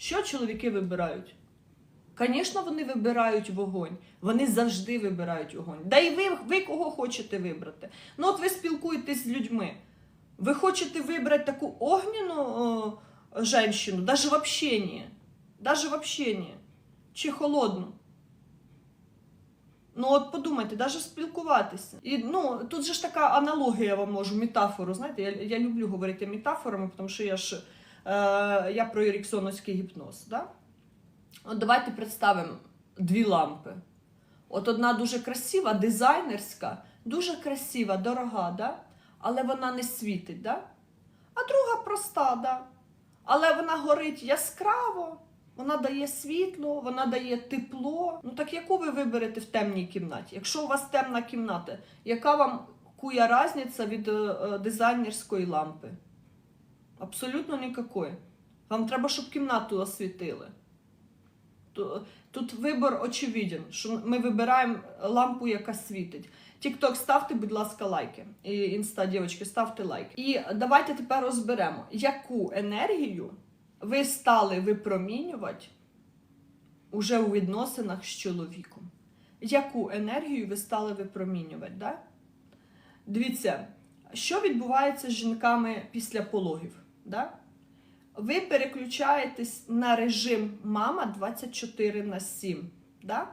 Що чоловіки вибирають? Звісно, вони вибирають вогонь. Вони завжди вибирають вогонь. Да і ви, ви кого хочете вибрати. Ну, от ви спілкуєтесь з людьми. Ви хочете вибрати таку огняну женщину, навіть в общенні. Даже в общенні. Чи холодну. Ну, от подумайте, навіть спілкуватися. І ну, тут же ж така аналогія вам можу, метафору. Знаєте, я, я люблю говорити метафорами, тому що я ж я про еріксоновський гіпноз. Да? От давайте представимо дві лампи. От одна дуже красива, дизайнерська, дуже красива, дорога, да? але вона не світить. Да? А друга проста, да? але вона горить яскраво, вона дає світло, вона дає тепло. Ну так яку ви виберете в темній кімнаті? Якщо у вас темна кімната, яка вам куя різниця від е, е, дизайнерської лампи? Абсолютно ніякої. Вам треба, щоб кімнату освітили. Тут вибір очевиден, що ми вибираємо лампу, яка світить. Тікток, ставте, будь ласка, лайки. І інста, дівчатки, ставте лайки. І давайте тепер розберемо, яку енергію ви стали випромінювати уже у відносинах з чоловіком. Яку енергію ви стали випромінювати? Да? Дивіться, що відбувається з жінками після пологів? Да? Ви переключаєтесь на режим мама 24 на 7. Да?